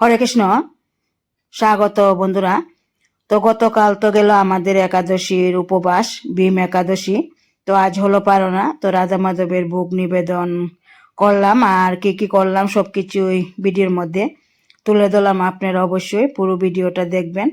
হরে কৃষ্ণ। স্বাগত বন্ধুরা। তো গতকাল তো গেল আমাদের একাদশীর উপবাস, ভীম একাদশী। তো আজ হলো পারনা তো রাজা মাধবের বুক নিবেদন করলাম। আর কি কি করলাম সবকিছুই ভিডিওর মধ্যে তুলে ধরলাম আপনারা অবশ্যই। পুরো ভিডিওটা দেখবেন।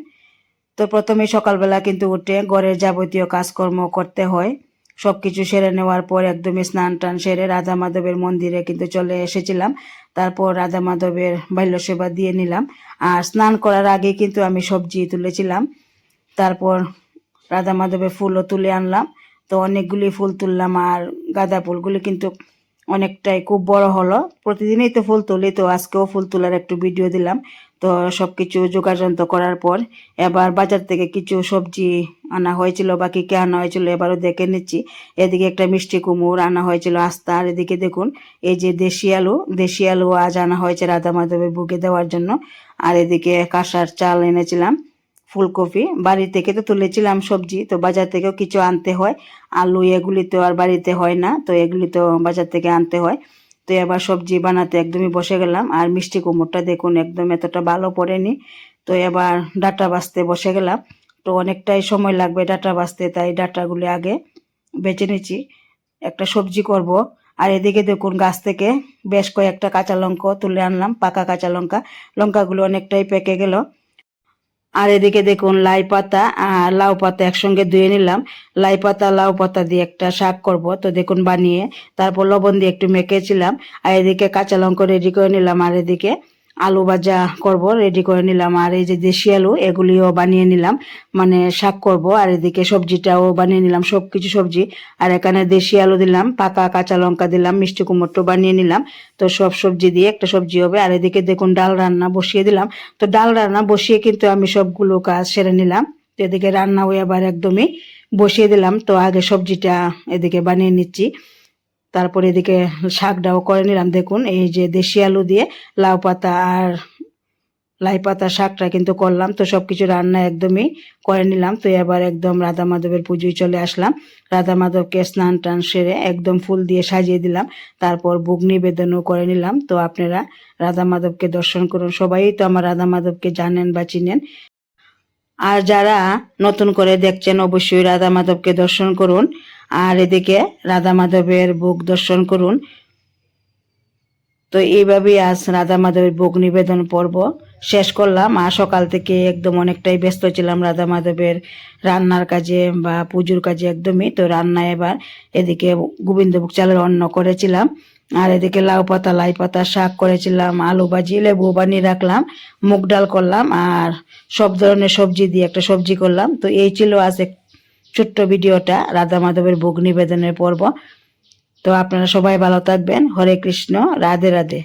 তো প্রথমে সকালবেলা কিন্তু উঠে ঘরের যাবতীয় কাজকর্ম করতে হয়। সবকিছু সেরে নেওয়ার পর একদমই স্নান টান সেরে রাধা মাধবের মন্দিরে কিন্তু চলে এসেছিলাম। তারপর রাধা মাধবের বাল্য সেবা দিয়ে নিলাম। আর স্নান করার আগে কিন্তু আমি সবজি তুলেছিলাম। তারপর রাধা মাধবের ফুলও তুলে আনলাম। তো অনেকগুলি ফুল তুললাম আর গাঁদা ফুলগুলি কিন্তু অনেকটাই খুব বড় হলো। প্রতিদিনই তো ফুল তুলি, তো আজকেও ফুল তোলার একটু ভিডিও দিলাম। তো সব কিছু যোগাযন্ত্র করার পর এবার বাজার থেকে কিছু সবজি আনা হয়েছিল বা কি কে আনা হয়েছিল, এবারও দেখে নিচ্ছি। এদিকে একটা মিষ্টি কুমড় আনা হয়েছিল, আস্তা, আর এদিকে দেখুন, এই যে দেশি আলু দেশি আলু আজ আনা হয়েছে রাধা মাধবের বুকে দেওয়ার জন্য। আর এদিকে কাঁসার চাল এনেছিলাম। ফুলকপি। বাড়ি থেকে তো তুলেছিলাম সবজি, তো বাজার থেকেও কিছু আনতে হয়। আলু এগুলি তো আর বাড়িতে হয় না, তো এগুলি তো বাজার থেকে আনতে হয়। তো এবার সবজি বানাতে একদমই বসে গেলাম, আর মিষ্টি কুমড়টা দেখুন একদম এতটা ভালো পড়েনি। তো এবার ডাটা বাছতে বসে গেলাম। তো অনেকটাই সময় লাগবে ডাটা বাছতে তাই ডাটাগুলি আগে বেছে নিচ্ছি। একটা সবজি করব। আর এদিকে দেখুন গাছ থেকে বেশ কয়েকটা কাঁচা লঙ্কা তুলে আনলাম, পাকা কাঁচা লঙ্কা। লঙ্কাগুলো অনেকটাই পেকে গেল। আর এদিকে দেখুন লাই পাতা আর লাউ পাতা একসঙ্গে ধুয়ে নিলাম। লাই পাতা, লাউ পাতা দিয়ে একটা শাক করব। তো দেখুন বানিয়ে তারপর লবণ দিয়ে একটু মেখেছিলাম। আর এদিকে কাঁচা লঙ্কা রেডি করে নিলাম। আর এদিকে আলু ভাজা করব রেডি করে নিলাম। আর এই যে দেশি আলু, এগুলিও বানিয়ে নিলাম। মানে শাক করব, আর এদিকে সবজিটাও বানিয়ে নিলাম সব কিছু সবজি। আর এখানে দেশি আলু দিলাম, পাকা কাঁচা লঙ্কা দিলাম, মিষ্টি কুমড়টো বানিয়ে নিলাম। তো সব সবজি দিয়ে একটা সবজি হবে। আর এদিকে দেখুন, ডাল রান্না বসিয়ে দিলাম। তো ডাল রান্না বসিয়ে কিন্তু আমি সবগুলো কাজ সেরে নিলাম। তো এদিকে রান্না হয়ে আবার একদমই বসিয়ে দিলাম। তো আগে সবজিটা এদিকে বানিয়ে নিচ্ছি। তারপর এদিকে শাকটাও করে নিলাম। দেখুন, এই যে দেশি আলু দিয়ে লাউ পাতা আর লাই পাতা শাকটা কিন্তু করলাম। তো সব কিছু রান্না একদমই করে নিলাম। তো এবার একদম রাধা মাধবের পুজোয় চলে আসলাম। রাধা মাধবকে স্নান টান সেরে একদম ফুল দিয়ে সাজিয়ে দিলাম। তারপর বুক নিবেদনও করে নিলাম। তো আপনারা রাধা মাধবকে দর্শন করুন। সবাই তো আমার রাধা মাধবকে জানেন বা চিনেন। আর যারা নতুন করে দেখছেন, অবশ্যই রাধা মাধবকে দর্শন করুন। আর এদিকে রাধা মাধবের বুক দর্শন করুন। তো এইভাবেই আজ রাধা মাধবের ভোগ নিবেদন পর্ব শেষ করলাম। আর সকাল থেকে একদম অনেকটাই ব্যস্ত ছিলাম রাধা মাধবের রান্নার কাজে বা পুজোর কাজে একদমই। তো রান্না এবার এদিকে গোবিন্দভোগ চালের অন্ন করেছিলাম। আর এদিকে লাউ পাতা, লাই পাতা, শাক করেছিলাম, আলু ভাজি, লেবু বানিয়ে রাখলাম, মুগ ডাল করলাম, আর সব ধরনের সবজি দিয়ে একটা সবজি করলাম। তো এই ছিল আজ ছোট্ট ভিডিওটা রাধা মাধবের ভোগ নিবেদনের পর্ব। তো আপনারা সবাই ভালো থাকবেন। হরে কৃষ্ণ, রাধে রাধে।